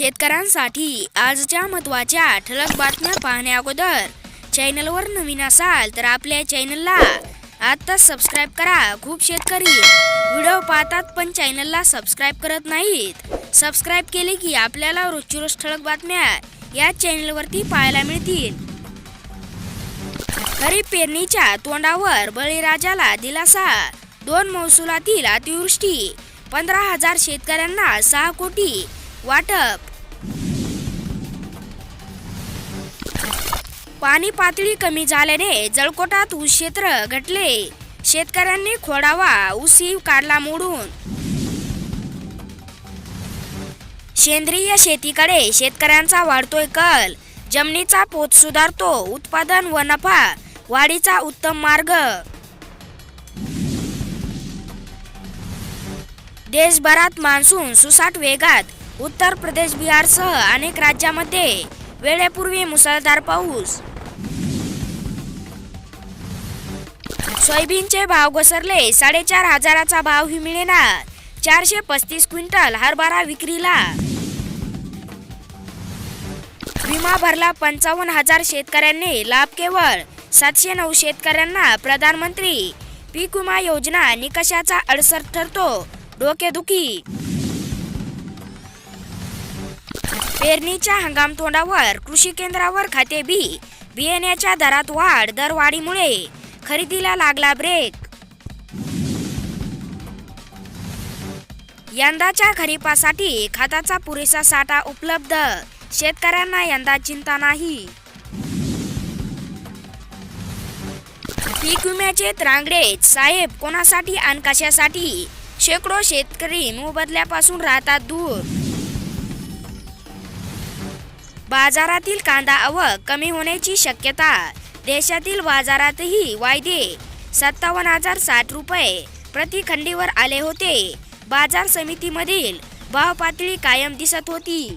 शेतकऱ्यांसाठी आजच्या महत्त्वाच्या ठळक बातम्या पाहण्या अगोदर चॅनलवर नवीन असाल तर आपल्या चॅनलला आत्ताच सबस्क्राईब करा. खूप शेतकरी व्हिडिओ पाहतात पण चॅनलला सबस्क्राईब करत नाहीत. सबस्क्राईब केले की आपल्याला रोजची रोज ठळक बातम्या या चॅनलवरती पाहायला मिळतील. खरीप पेरणीच्या तोंडावर बळीराजाला दिलासा. दोन महसुलातील अतिवृष्टी पंधरा हजार शेतकऱ्यांना सहा कोटी वाटप पाणी पातळी कमी झाल्याने जळकोटात ऊस क्षेत्र घटले. शेतकऱ्यांनी खोडावा उसी काढला मोडून. सेंद्रिय शेतीकडे शेतकऱ्यांचा वाढतोय कल. जमिनीचा पोत सुधारतो उत्पादन व नफा वाढीचा उत्तम मार्ग. देशभरात मान्सून सुसाट वेगात. उत्तर प्रदेश बिहारसह अनेक राज्यामध्ये वेळेपूर्वी मुसळधार पाऊस. सोयाबीनचे भाव घसरले. साडेचार हजाराचा भावही मिळेना चारशे पस्तीस क्विंटल हरभरा विक्रीला. विमा भरला पंचावन्न हजार शेतकऱ्यांनी. लाभ केवळ सातशे नऊ शेतकऱ्यांना. प्रधानमंत्री पीक विमा योजना निकषाचा अडसर ठरतो. डोकेदुखी. पेरणीच्या हंगाम तोंडावर कृषी केंद्रावर खाते बी बियाण्याच्या दरात वाढ दरवाढीमुळे खरेदीला लागला ब्रेक यंदाच्या खरीपासाठी खताचा पुरेसा साठा उपलब्ध शेतकऱ्यांना यंदा चिंता नाही. पीक विम्याचे त्रांगडेच साहेब कोणासाठी आणि कशासाठी? शेकडो शेतकरी मोबदल्यापासून राहतात दूर. बाजारातील कांदा आवक कमी होण्याची शक्यता. देशातील बाजारातही वायदे सत्तावन्न हजार साठ रुपये प्रति खंडीवर आले होते. बाजार समितीमधील भाव पातळी कायम दिसत होती.